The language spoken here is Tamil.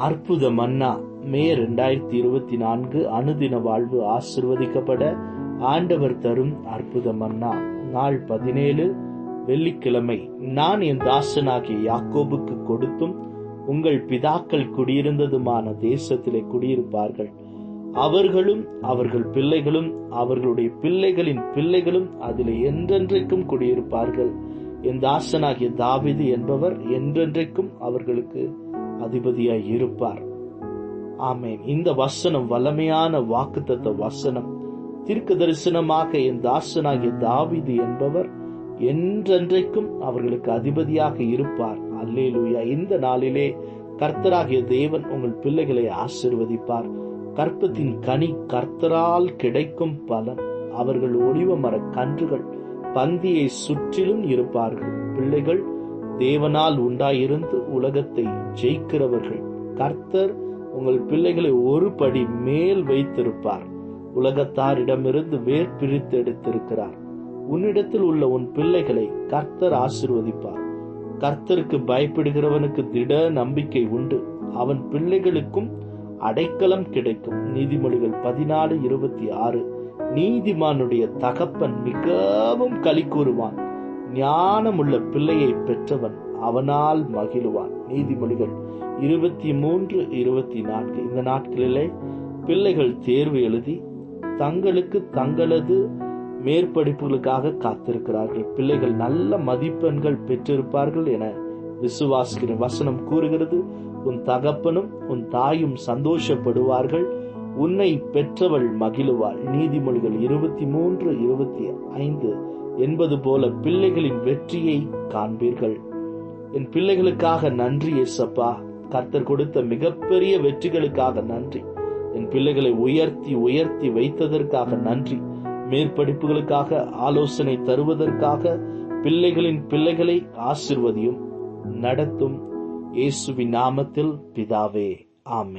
அற்புத மன்னா மே ரெண்டாயிரத்தி இருபத்தி நான்கு அனுதின வாழ்வு ஆசிர்வதிக்கப்பட ஆண்டவர் தரும் அற்புத மன்னா. நாள் பதினேழு வெள்ளிக்கிழமை. நான் என் தாசனாகிய யாக்கோபுக்கு கொடுத்தும் உங்கள் பிதாக்கள் குடியிருந்ததுமான தேசத்திலே குடியிருப்பார்கள். அவர்களும் அவர்கள் பிள்ளைகளும் அவர்களுடைய பிள்ளைகளின் பிள்ளைகளும் அதிலே என்றென்றைக்கும் குடியிருப்பார்கள். என் தாசனாகிய தாவிது என்பவர் என்றென்றைக்கும் அவர்களுக்கு அதிபதியாய் இருப்பார். ஆமேன். இந்த வசனம் வல்லமையான வாக்குத்தத்த வசனம். தீர்க்க தரிசனமாக என் தாசனாகிய தாவிது என்பவர் என்றென்றைக்கும் அவர்களுக்கு அதிபதியாக இருப்பார். அல்லேலூயா. இந்த நாளிலே கர்த்தராகிய தேவன் உங்கள் பிள்ளைகளை ஆசிர்வதிப்பார். கற்பத்தின் கனி கர்த்தரால் கிடைக்கும் பலன். அவர்கள் ஒளிவ மர கன்றுகள் பந்தியை சுற்றிலும் இருப்பார்கள். பிள்ளைகள் தேவனால் உண்டாயிருந்து உலகத்தை ஜெயிக்கிறவர்கள். கர்த்தர் உங்கள் பிள்ளைகளை ஒரு படி மேல் வைத்திருப்பார். உலகத்தாரிடமிருந்து வேர் பிரித்து எடுத்திருக்கிறார். உன்னிடத்தில் உள்ள உன் பிள்ளைகளை கர்த்தர் ஆசிர்வதிப்பார். கர்த்தருக்கு பயப்படுகிறவனுக்கு திட நம்பிக்கை உண்டு. அவன் பிள்ளைகளுக்கும் அடைக்கலம் கிடைக்கும். நீதிமொழிகள் பதினாலு இருபத்தி ஆறு. நீதிமானுடைய தகப்பன் மிகவும் களி கூறுவான். ஞானமுள்ள பிள்ளையை பெற்றவன் அவனால் மகிழுவான். நீதிமொழிகள் இருபத்தி மூன்று இருபத்தி நான்கு இந்த நாட்களிலே பிள்ளைகள் தேர்வு எழுதி தங்களுக்கு தங்களது மேற்படிப்புகளுக்காக காத்திருக்கிறார்கள். பிள்ளைகள் நல்ல மதிப்பெண்கள் பெற்றிருப்பார்கள் என விசுவாசிக்கிற வசனம் கூறுகிறது உன் தகப்பனும் உன் தாயும் சந்தோஷப்படுவார்கள். உன்னை பெற்றவள் மகிழுவாள். நீதிமொழிகள் இருபத்தி மூன்று இருபத்தி ஐந்து என்பது போல பிள்ளைகளின் வெற்றியை காண்பீர்கள். என் பிள்ளைகளுக்காக நன்றி எசப்பா கர்த்தர் கொடுத்த மிகப்பெரிய வெற்றிகளுக்காக நன்றி. என் பிள்ளைகளை உயர்த்தி உயர்த்தி வைத்ததற்காக நன்றி. மேற்படிப்புகளுக்காக ஆலோசனை தருவதற்காக பிள்ளைகளின் பிள்ளைகளை ஆசிர்வதியும் நடத்தும் இயேசுவின் நாமத்தில் பிதாவே ஆமே